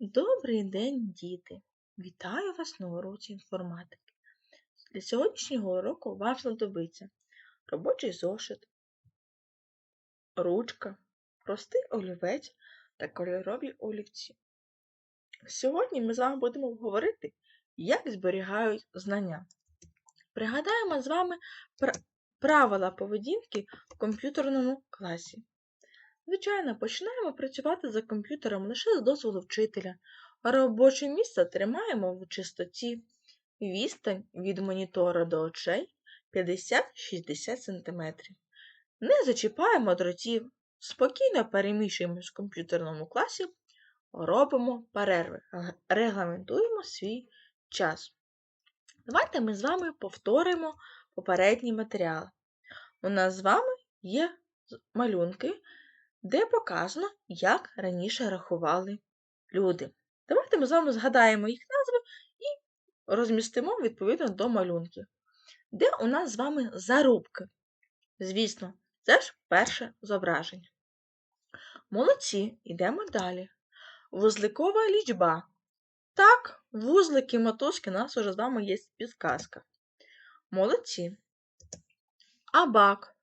Добрий день, діти! Вітаю вас на уроці інформатики. Для сьогоднішнього уроку вам знадобиться робочий зошит, ручка, простий олівець та кольорові олівці. Сьогодні ми з вами будемо говорити, як зберігають знання. Пригадаємо з вами правила поведінки в комп'ютерному класі. Звичайно, починаємо працювати за комп'ютером лише з дозволу вчителя, робоче місце тримаємо в чистоті. Відстань від монітора до очей 50-60 см. Не зачіпаємо дротів, спокійно переміщуємось в комп'ютерному класі, робимо перерви, регламентуємо свій час. Давайте ми з вами повторимо попередній матеріал. У нас з вами є малюнки де показано, як раніше рахували люди. Давайте ми з вами згадаємо їх назви і розмістимо відповідно до малюнків. Де у нас з вами зарубки? Звісно, це ж перше зображення. Молодці, йдемо далі. Вузликова лічба. Так, вузлики мотузки у нас уже з вами є підказка. Молодці. Абак.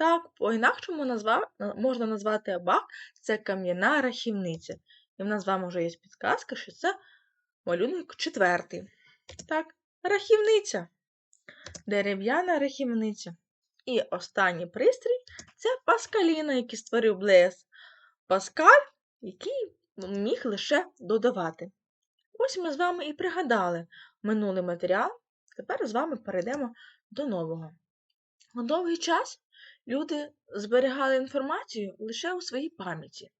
Так, по-інакшому назва... можна назвати абак це кам'яна рахівниця. І в нас з вами вже є підказка, що це малюнок четвертий. Так, рахівниця. Дерев'яна рахівниця. І останній пристрій це Паскаліна, який створив Блес. Паскаль, який міг лише додавати. Ось ми з вами і пригадали минулий матеріал. Тепер з вами перейдемо до нового. У довгий час Люди зберігали інформацію лише у своїй пам'яті.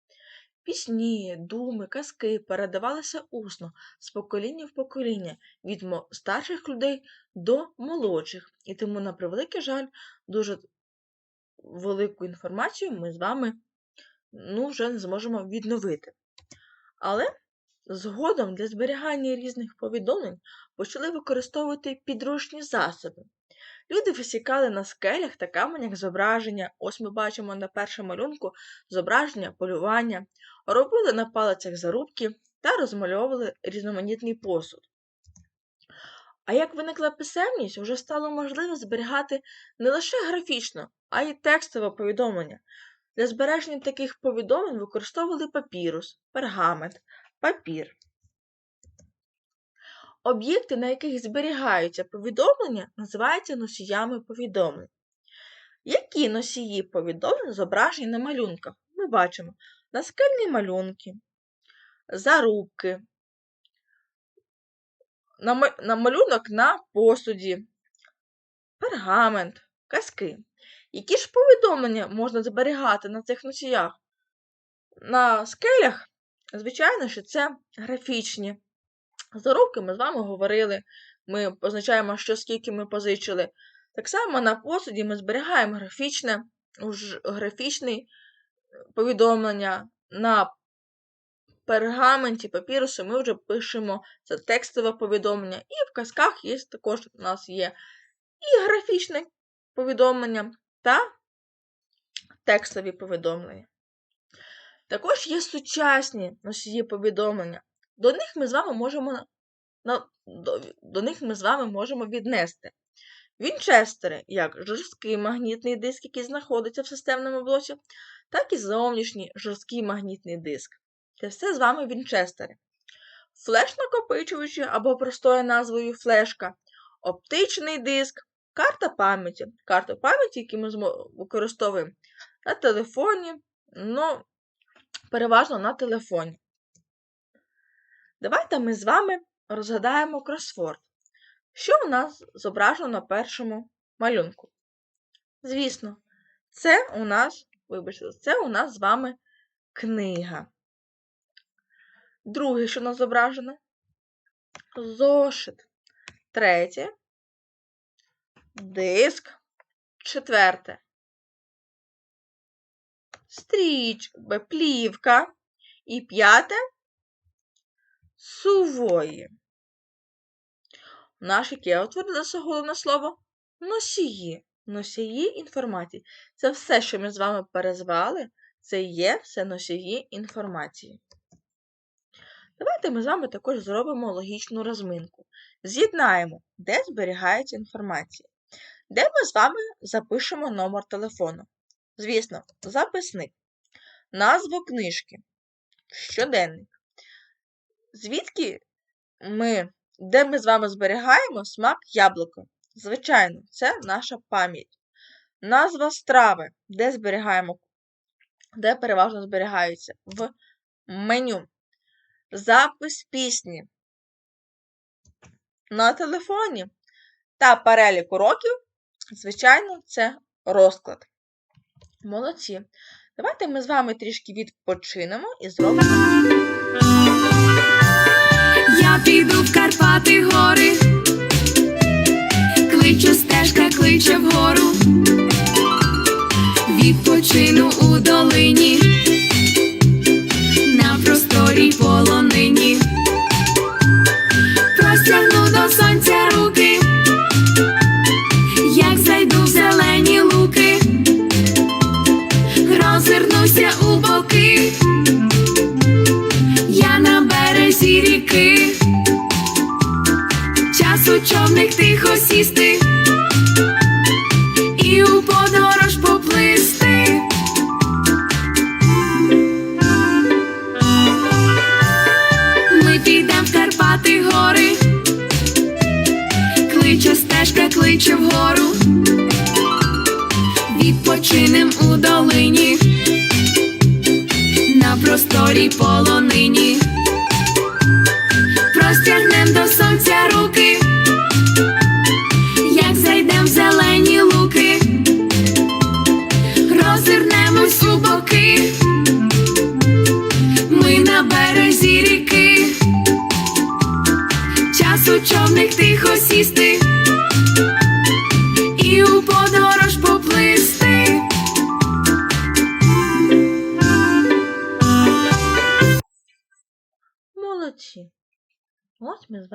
Пісні, думи, казки передавалися усно з покоління в покоління від старших людей до молодших, і тому, на превеликий жаль, дуже велику інформацію ми з вами ну, вже не зможемо відновити. Але згодом для зберігання різних повідомлень почали використовувати підручні засоби. Люди висікали на скелях та каменях зображення, ось ми бачимо на першому малюнку зображення полювання, робили на палицях зарубки та розмальовували різноманітний посуд. А як виникла писемність, вже стало можливо зберігати не лише графічно, а й текстове повідомлення. Для збереження таких повідомлень використовували папірус, пергамент, папір. Об'єкти, на яких зберігаються повідомлення, називаються носіями повідомлень. Які носії повідомлень зображені на малюнках? Ми бачимо наскельні малюнки, зарубки, на малюнок на посуді, пергамент, казки. Які ж повідомлення можна зберігати на цих носіях? На скелях, звичайно, що це графічні. Заробки ми з вами говорили, ми позначаємо, що скільки ми позичили. Так само на посуді ми зберігаємо графічне, графічне повідомлення. На пергаменті папірусу ми вже пишемо це текстове повідомлення. І в казках є також у нас є і графічне повідомлення та текстові повідомлення. Також є сучасні носії повідомлення. До них ми з вами можемо до, до них ми з вами можемо віднести вінчестери, як жорсткий магнітний диск, який знаходиться в системному блоці, так і зовнішній жорсткий магнітний диск. Це все з вами вінчестери. Флеш-накопичувачі або простою назвою флешка, оптичний диск, карта пам'яті. Карта пам'яті, яку ми використовуємо на телефоні, ну, переважно на телефоні. Давайте ми з вами розгадаємо кросфорд. Що у нас зображено на першому малюнку? Звісно, це у нас, вибачте, це у нас з вами книга. Друге, що у нас зображено? Зошит. Третє. Диск. Четверте. Стріч, плівка. І п'яте сувої. Наш яке утворилося головне слово носії. Носії інформації. Це все, що ми з вами перезвали, це є все носії інформації. Давайте ми з вами також зробимо логічну розминку. З'єднаємо, де зберігається інформація. Де ми з вами запишемо номер телефону. Звісно, записник, назву книжки, щоденник. Звідки ми, де ми з вами зберігаємо смак яблука? Звичайно, це наша пам'ять. Назва страви, де зберігаємо, де переважно зберігаються в меню. Запис пісні на телефоні та перелік уроків, звичайно, це розклад. Молодці. Давайте ми з вами трішки відпочинемо і зробимо. Я піду в Карпати гори, кличе стежка, кличе вгору, відпочину у долині,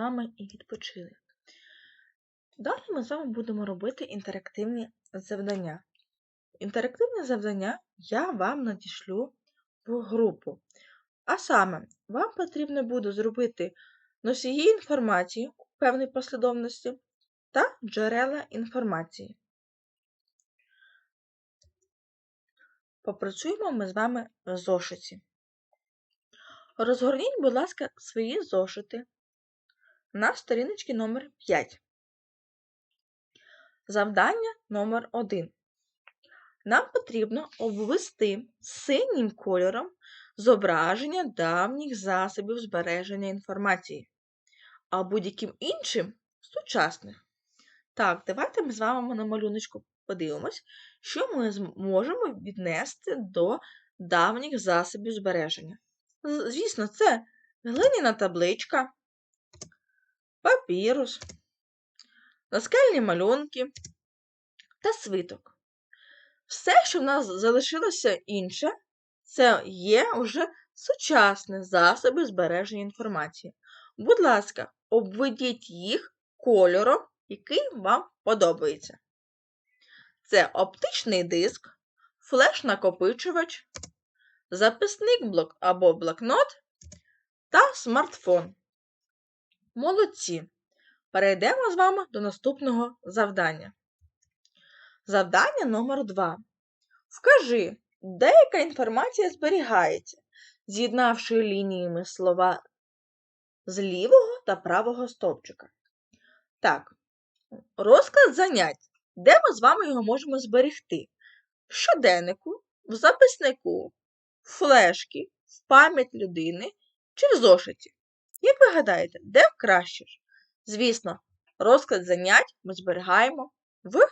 Ось ми з вами і відпочили. Далі ми з вами будемо робити інтерактивні завдання. Інтерактивне завдання я вам надішлю в групу. А саме, вам потрібно буде зробити носії інформації у певній послідовності та джерела інформації. Попрацюємо ми з вами в зошиті. Розгорніть, будь ласка, свої зошити на сторіночці номер 5. Завдання номер 1. Нам потрібно обвести синім кольором зображення давніх засобів збереження інформації, а будь-яким іншим сучасних. Так, давайте ми з вами на малюночку подивимось, що ми зможемо віднести до давніх засобів збереження. Звісно, це глиняна табличка, папірус, наскельні малюнки та свиток. Все, що в нас залишилося інше, це є вже сучасні засоби збереження інформації. Будь ласка, обведіть їх кольором, який вам подобається. Це оптичний диск, флеш-накопичувач, записник блок або блокнот та смартфон. Молодці! Перейдемо з вами до наступного завдання. Завдання номер 2. Вкажи, де яка інформація зберігається, з'єднавши лініями слова з лівого та правого стовпчика. Так, розклад занять. Де ми з вами його можемо зберегти? В щоденнику, в записнику, в флешки, в пам'ять людини чи в зошиті. Як ви гадаєте, де краще ж? Звісно, розклад занять ми зберігаємо в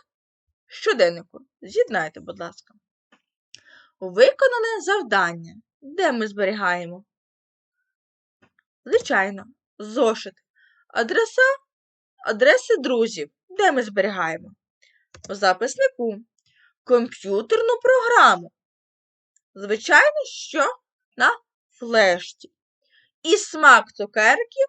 щоденнику. З'єднайте, будь ласка. Виконане завдання. Де ми зберігаємо? Звичайно, зошит. Адреса, адреси друзів. Де ми зберігаємо? У записнику. Комп'ютерну програму. Звичайно, що на флешці. І смак цукерки,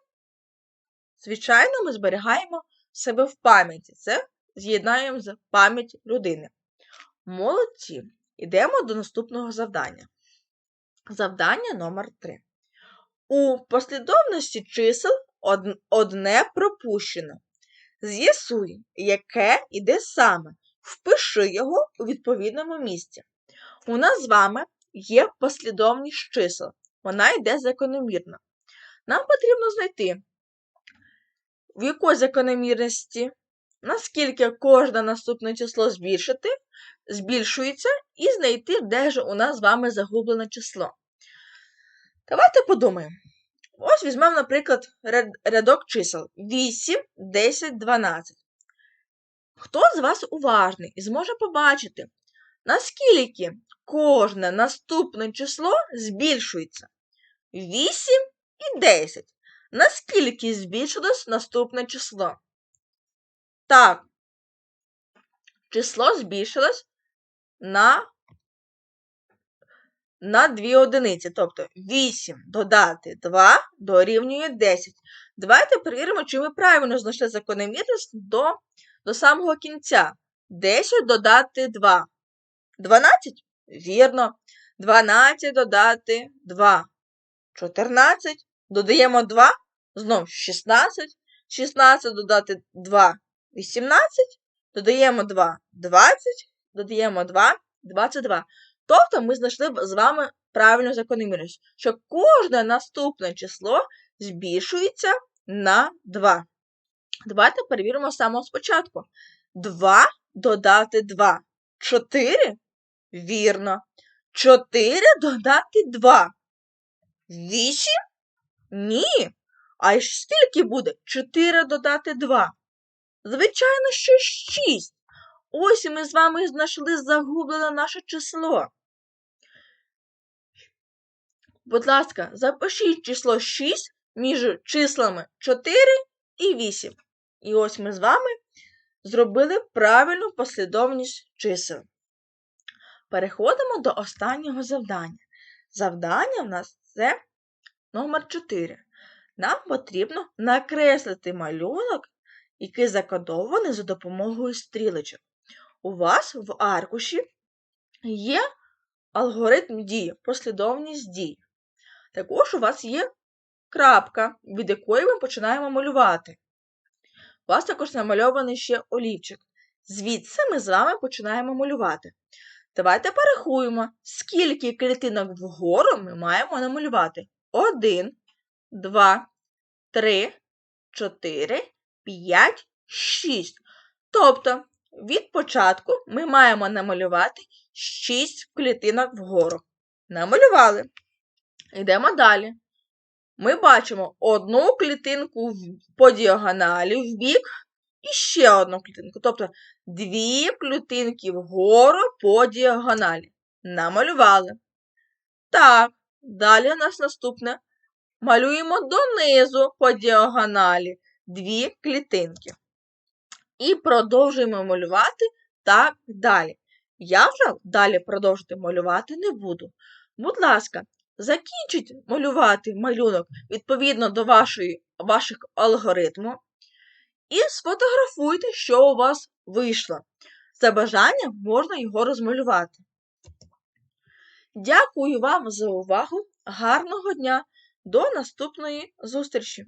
звичайно, ми зберігаємо себе в пам'яті. Це з'єднаємо з пам'ять людини. Молодці. Йдемо до наступного завдання. Завдання номер 3. У послідовності чисел одне пропущено. З'ясуй, яке іде саме. Впиши його у відповідному місці. У нас з вами є послідовність чисел. Вона йде закономірно. Нам потрібно знайти, в якій закономірності, наскільки кожне наступне число збільшити, збільшується, і знайти, де ж у нас з вами загублене число. Давайте подумаємо. Ось візьмемо, наприклад, рядок чисел 8, 10, 12. Хто з вас уважний і зможе побачити, наскільки кожне наступне число збільшується? 8 і 10. Наскільки збільшилось наступне число? Так. Число збільшилось на, на 2 одиниці. Тобто 8 додати 2 дорівнює 10. Давайте перевіримо, чи ми правильно знайшли закономірність до, до самого кінця. 10 додати 2. 12? Вірно. 12 додати 2. 14. Додаємо 2. Знов 16. 16 додати 2. 18. Додаємо 2. 20. Додаємо 2. 22. Тобто ми знайшли з вами правильну закономірність, що кожне наступне число збільшується на 2. Давайте перевіримо з самого спочатку. 2 додати 2. 4? Вірно. 4 додати 2. 8? Ні. А й скільки буде? 4 додати 2. Звичайно, що 6. Ось ми з вами знайшли загублене наше число. Будь ласка, запишіть число 6 між числами 4 і 8. І ось ми з вами зробили правильну послідовність чисел. Переходимо до останнього завдання. Завдання в нас це номер 4. Нам потрібно накреслити малюнок, який закодований за допомогою стрілочок. У вас в аркуші є алгоритм дії, послідовність дій. Також у вас є крапка, від якої ми починаємо малювати. У вас також намальований ще олівчик. Звідси ми з вами починаємо малювати. Давайте порахуємо, скільки клітинок вгору ми маємо намалювати. 1, 2, 3, 4, 5, 6. Тобто, від початку ми маємо намалювати 6 клітинок вгору. Намалювали. Йдемо далі. Ми бачимо одну клітинку по діагоналі в бік і ще одну клітинку. Тобто дві клітинки вгору по діагоналі. Намалювали. Так, далі у нас наступне. Малюємо донизу по діагоналі дві клітинки. І продовжуємо малювати так далі. Я вже далі продовжити малювати не буду. Будь ласка, закінчіть малювати малюнок відповідно до вашої, ваших алгоритму і сфотографуйте, що у вас вийшло. За бажанням можна його розмалювати. Дякую вам за увагу. Гарного дня! До наступної зустрічі!